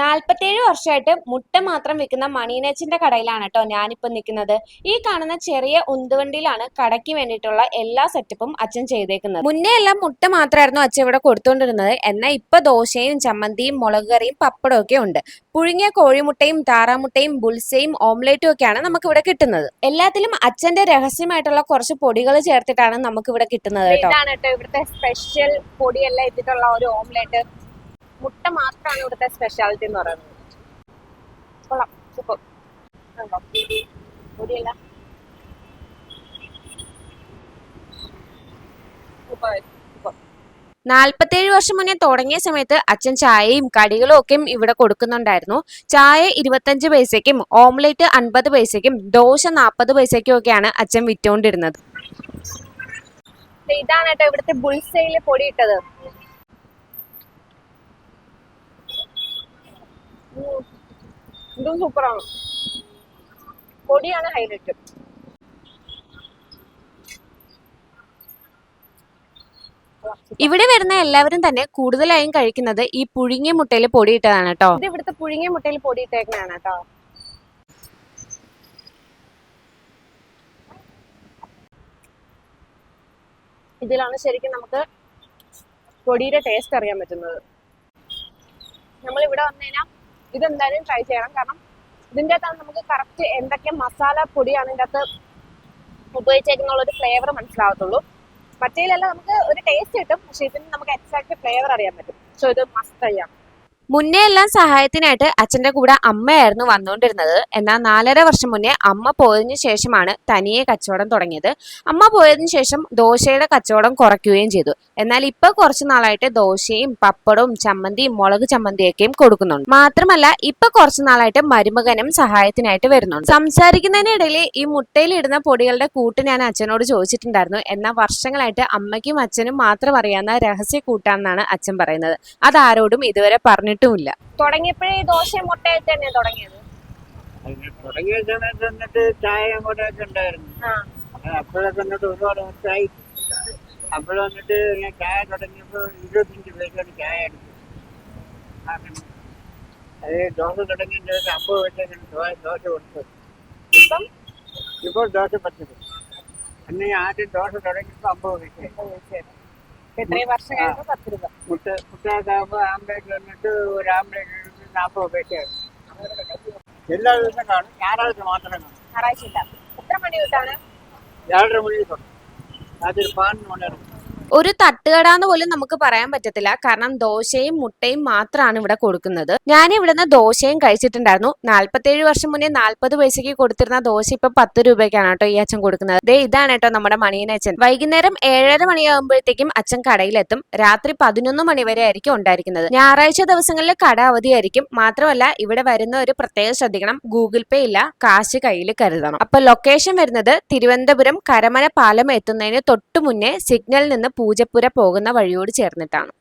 നാൽപ്പത്തേഴ് വർഷമായിട്ട് മുട്ട മാത്രം വിൽക്കുന്ന മണീനച്ചിന്റെ കടയിലാണ് കേട്ടോ ഞാനിപ്പോ നിൽക്കുന്നത്. ഈ കാണുന്ന ചെറിയ ഉന്തുവണ്ടിയിലാണ് കടയ്ക്ക് വേണ്ടിയിട്ടുള്ള എല്ലാ സെറ്റപ്പും അച്ഛൻ ചെയ്തേക്കുന്നത്. മുന്നേ എല്ലാം മുട്ട മാത്രമായിരുന്നു അച്ഛൻ ഇവിടെ കൊടുത്തുകൊണ്ടിരുന്നത് എന്നാൽ ഇപ്പൊ ദോശയും ചമ്മന്തിയും മുളക് കറിയും പപ്പടവും ഒക്കെ ഉണ്ട്. പുഴുങ്ങിയ കോഴിമുട്ടയും താറാമുട്ടയും ബുൾസയും ഓംലേറ്റും ഒക്കെയാണ് നമുക്ക് ഇവിടെ കിട്ടുന്നത്. എല്ലാത്തിലും അച്ഛന്റെ രഹസ്യമായിട്ടുള്ള കുറച്ച് പൊടികൾ ചേർത്തിട്ടാണ് നമുക്ക് ഇവിടെ കിട്ടുന്നത് കേട്ടോ ഇവിടുത്തെ സ്പെഷ്യൽ പൊടിയെല്ലാം ഇട്ടിട്ടുള്ള ഒരു ഓംലെറ്റ്. മുട്ട മാത്രമാണ് ഇവിടുത്തെ സ്പെഷ്യാലിറ്റി എന്ന് പറയുന്നത്. കൊള്ളാം. സൂപ്പർ. സൂപ്പർ നാൽപ്പത്തേഴ് വർഷം മുന്നേ തുടങ്ങിയ സമയത്ത് അച്ഛൻ ചായയും കടികളും ഒക്കെ ഇവിടെ കൊടുക്കുന്നുണ്ടായിരുന്നു. ചായ ഇരുപത്തഞ്ച് പൈസയ്ക്കും ഓംലെറ്റ് അൻപത് പൈസയ്ക്കും ദോശ നാൽപ്പത് പൈസയ്ക്കും ഒക്കെയാണ് അച്ഛൻ വിറ്റുകൊണ്ടിരുന്നത്. ഇതാണ് കേട്ടോ ഇവിടുത്തെ ബുൾസയിൽ പൊടി ഇതും സൂപ്പറാണ്. പൊടിയാണ് ഹൈലൈറ്റ്. ഇവിടെ വരുന്ന എല്ലാവരും തന്നെ കൂടുതലായും കഴിക്കുന്നത് ഈ പുഴുങ്ങിയ മുട്ടയിൽ പൊടിയിട്ടതാണ് കേട്ടോ. ഇത് ഇവിടുത്തെ പുഴുങ്ങിയ മുട്ടയിൽ പൊടി ഇട്ടേക്കണാണ് കേട്ടോ. ഇതിലാണ് ശരിക്കും നമുക്ക് പൊടിയുടെ ടേസ്റ്റ് അറിയാൻ പറ്റുന്നത്. നമ്മൾ ഇവിടെ വന്നു കഴിഞ്ഞാൽ ഇതെന്തായാലും ട്രൈ ചെയ്യണം. കാരണം ഇതിന്റെ അകത്താണ് നമുക്ക് കറക്റ്റ് എന്തൊക്കെ മസാല പൊടിയാണ് ഇതിന്റെ അകത്ത് ഉപയോഗിച്ചേക്കുന്നുള്ള ഒരു ഫ്ലേവർ മനസ്സിലാവത്തുള്ളൂ. മറ്റേലല്ല നമുക്ക് ഒരു ടേസ്റ്റ് കിട്ടും പക്ഷെ ഇതിന് നമുക്ക് എക്സാക്ട് ഫ്ലേവർ അറിയാൻ പറ്റും. സോ ഇത് മസ്റ്റ് ചെയ്യാം മുന്നേ എല്ലാം സഹായത്തിനായിട്ട് അച്ഛന്റെ കൂടെ അമ്മയായിരുന്നു വന്നുകൊണ്ടിരുന്നത്. എന്നാൽ നാലര വർഷം മുന്നേ അമ്മ പോയതിനു ശേഷമാണ് തനിയെ കച്ചവടം തുടങ്ങിയത്. അമ്മ പോയതിനു ശേഷം ദോശയുടെ കച്ചവടം കുറയ്ക്കുകയും ചെയ്തു. എന്നാൽ ഇപ്പൊ കുറച്ചു നാളായിട്ട് ദോശയും പപ്പടവും ചമ്മന്തിയും മുളക് ചമ്മന്തിയൊക്കെയും കൊടുക്കുന്നുണ്ട്. മാത്രമല്ല ഇപ്പൊ കുറച്ചു നാളായിട്ട് മരുമകനും സഹായത്തിനായിട്ട് വരുന്നുണ്ട്. സംസാരിക്കുന്നതിനിടയിൽ ഈ മുട്ടയിലിടുന്ന പൊടികളുടെ കൂട്ട് ഞാൻ അച്ഛനോട് ചോദിച്ചിട്ടുണ്ടായിരുന്നു. എന്നാൽ വർഷങ്ങളായിട്ട് അമ്മയ്ക്കും അച്ഛനും മാത്രം അറിയാവുന്ന രഹസ്യ കൂട്ടാണെന്നാണ് അച്ഛൻ പറയുന്നത്. അതാരോടും ഇതുവരെ പറഞ്ഞിട്ടുമില്ല തുടങ്ങിയപ്പോഴേ ദോശയും മുട്ടയായിട്ട് തന്നെ തുടങ്ങിയത്? തുടങ്ങിയ സമയത്ത് എന്നിട്ട് ചായ അങ്ങോട്ടൊക്കെ ഉണ്ടായിരുന്നു. അപ്പോഴൊക്കെ എന്നിട്ട് ഒരുപാട് വർഷമായി അപ്പോൾ വന്നിട്ട് ഞാൻ ചായ തുടങ്ങിയപ്പോൾ ഇരുപത്തഞ്ച് പൈസയാണ് ചായ എടുത്തു. അത് ദോശ തുടങ്ങിയ ദിവസം അമ്പത് ദോശ കൊടുത്തു. ഇപ്പോൾ ദോശ പത്ത് അന്ന് ഞാൻ ആദ്യം ദോശ തുടങ്ങിയപ്പോൾ അമ്പത് പൈസ മുട്ട മുട്ടയൊക്കെ ആംബ്ലേറ്റ് വന്നിട്ട് ഒരു ആംബ്ലേറ്റ് നാൽപ്പത് പൈസയാണ് എല്ലാ ദിവസവും കാണും. ഞായറാഴ്ച മാത്രം കാണും. ഞായറാഴ്ച ഇല്ല. എത്ര മണി തൊട്ടാണ്? ഏഴര മണി തുടങ്ങും രാത്രി പതിനൊന്ന് മണി ഒരു തട്ടുകട എന്ന് പോലും നമുക്ക് പറയാൻ പറ്റത്തില്ല. കാരണം ദോശയും മുട്ടയും മാത്രമാണ് ഇവിടെ കൊടുക്കുന്നത്. ഞാൻ ഇവിടുന്ന് ദോശയും കഴിച്ചിട്ടുണ്ടായിരുന്നു. നാല്പത്തേഴ് വർഷം മുന്നേ നാല്പത് പൈസയ്ക്ക് കൊടുത്തിരുന്ന ദോശ ഇപ്പൊ പത്ത് രൂപയ്ക്കാണ് കേട്ടോ ഈ അച്ഛൻ കൊടുക്കുന്നത്. ദേ ഇതാണ് കേട്ടോ നമ്മുടെ മണിയൻ അച്ഛൻ. വൈകുന്നേരം ഏഴര മണിയാകുമ്പോഴത്തേക്കും അച്ഛൻ കടയിലെത്തും. രാത്രി പതിനൊന്ന് മണി വരെ ആയിരിക്കും ഉണ്ടായിരിക്കുന്നത്. ഞായറാഴ്ച ദിവസങ്ങളിൽ കട അവധിയായിരിക്കും. മാത്രമല്ല ഇവിടെ വരുന്ന ഒരു പ്രത്യേകം ശ്രദ്ധിക്കണം. ഗൂഗിൾ പേ ഇല്ല കാശ് കയ്യിൽ കരുതണം. അപ്പൊ ലൊക്കേഷൻ വരുന്നത് തിരുവനന്തപുരം കരമന പാലം എത്തുന്നതിന് തൊട്ടു മുന്നേ സിഗ്നലിൽ നിന്ന് പൂജപ്പുര പോകുന്ന വഴിയോട് ചേർന്നിട്ടാണ്.